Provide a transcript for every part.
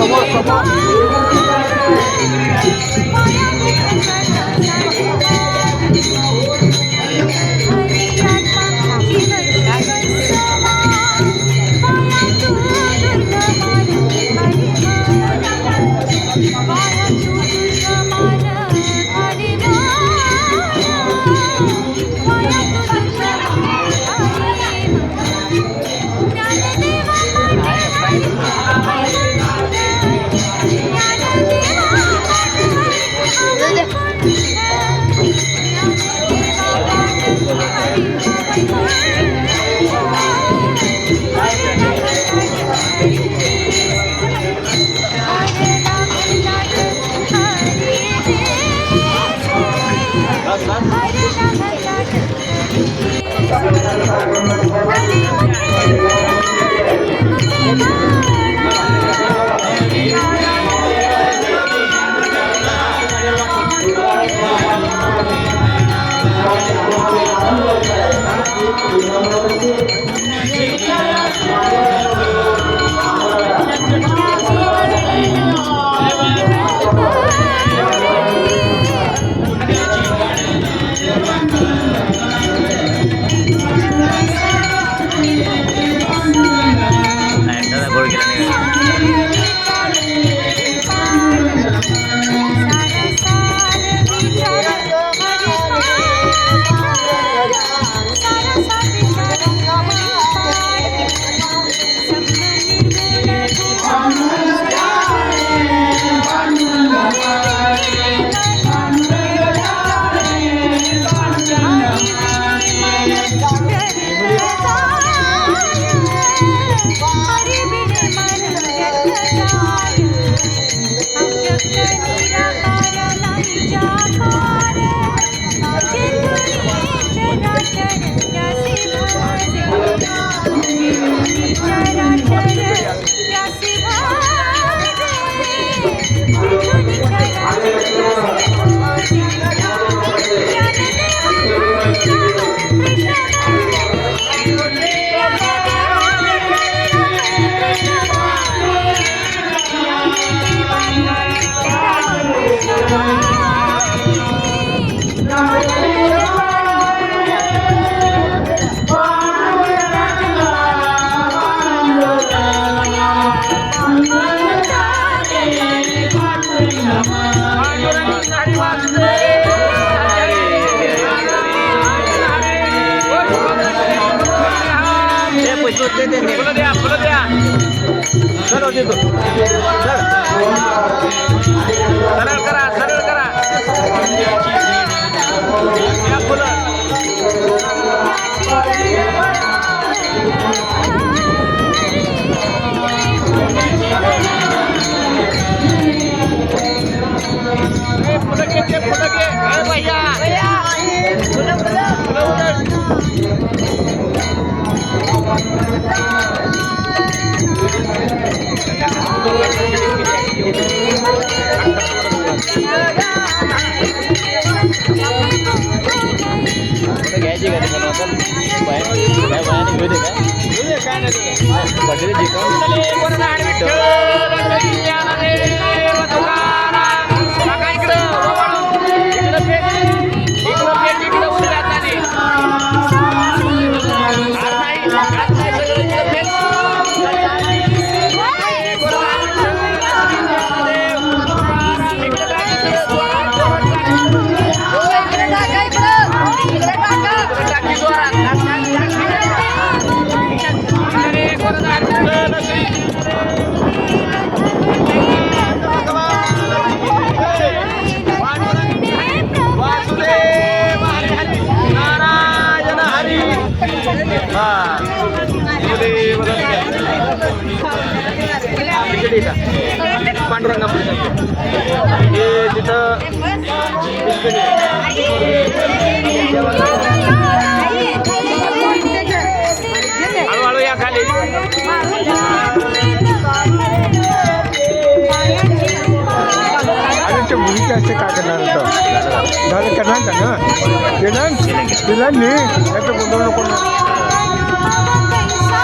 come on, come on. Yeah. खुलो द्या खुलो द्या चलो देतो सरळ करा सरळ करा या फुलं Halo-halo yang kali Ada cemburu yang saya kenal tuh Gak kenal tuh Gak nih Gak kenal nih Gak kenal nih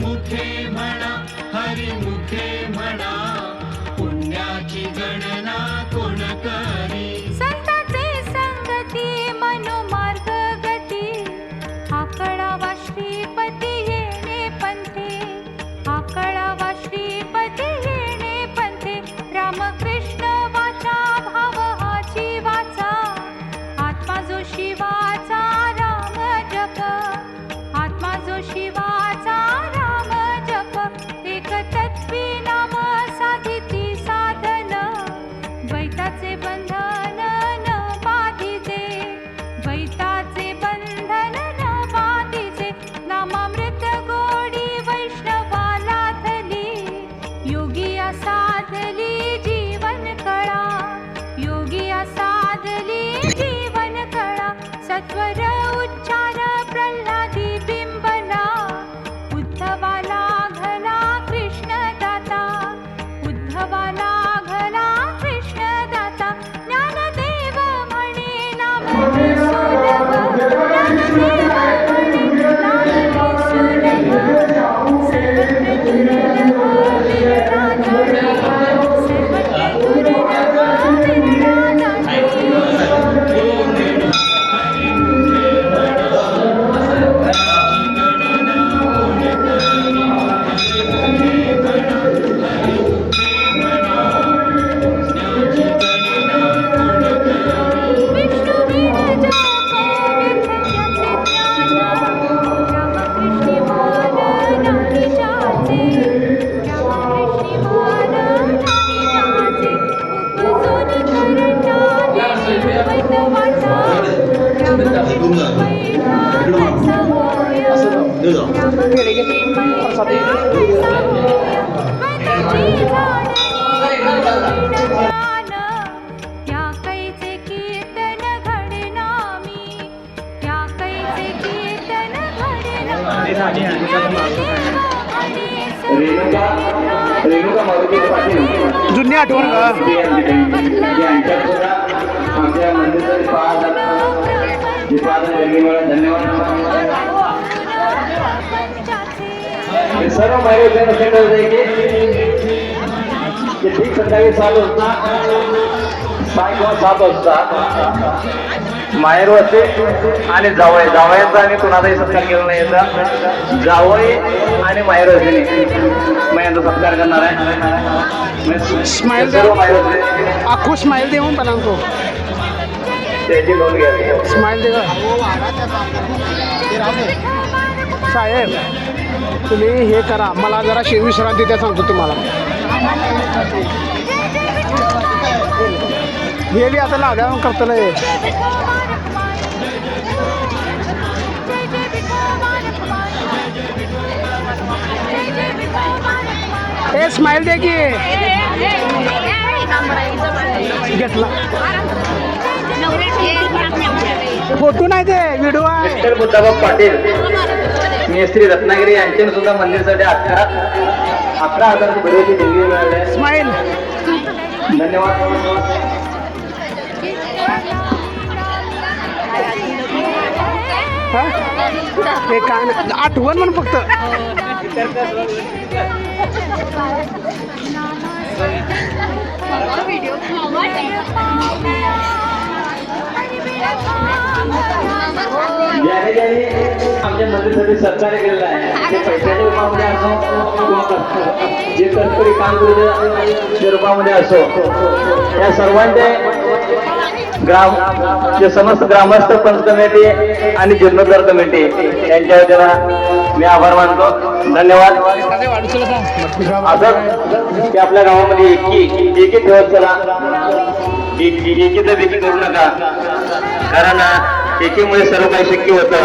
মুখে पाटील जुनी आठवण का? आमच्या मंदिराचे धन्यवाद सर्व माहिती असे कळत की। ते ठीक संध्याकाळी सात वाजता सहा किंवा सात वाजता माहेर वाजते आणि जावय जावयाचा आणि कुणाचाही सत्कार केला नाही याचा जावई आणि माहेर वाजते मग यांचा सत्कार करणार आहे. स्माईल सर्व माहेर आखो स्माईल देऊन पलांको त्याची नोंद घ्या. स्माईल दे। साहेब तुम्ही हे करा. मला जरा विश्रांती द्या सांगतो तुम्हाला. हे बी आता लागा करतो ना हे. ए स्माईल दे की. घेतला. फोटो नाही ते व्हिडिओ आहे. विठ्ठल पाटील मेस्त्री रत्नागिरी यांच्या सुद्धा मंदिरसाठी अकरा अकरा हजार रुपये देणगी मिळाली. आहे. स्माईल धन्यवाद. हा? हे काय आठवण म्हण फक्त. ज्याने ज्याने आमच्या सहकार्य केलेलं आहे ते पैशाच्या रूपामध्ये असो जे तत्परी काम करते रूपामध्ये असो या सर्वांचे ग्राम जे समस्त ग्रामस्थ पंच कमिटी आणि जीर्णोद्धार कमिटी यांच्या वतीनं मी आभार मानतो धन्यवाद असं की आपल्या गावामध्ये एकी एकी ठेवत चला एकी तर एकी करू नका कारण एकीमुळे सर्व काही शक्य होतं.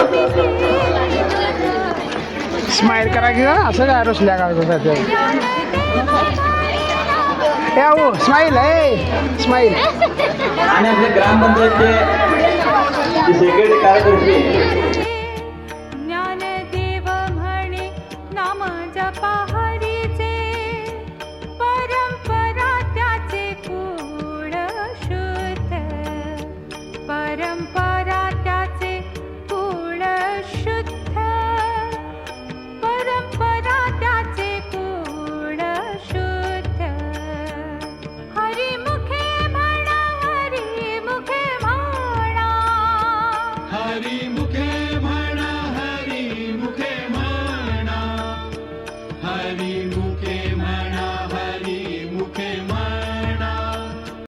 स्माईल करा की असं काय रसल्या काय ए अहो स्माईल ए स्माईल आणि आपले ग्रामपंचायतचे सेक्रेटरी कार्यदर्शी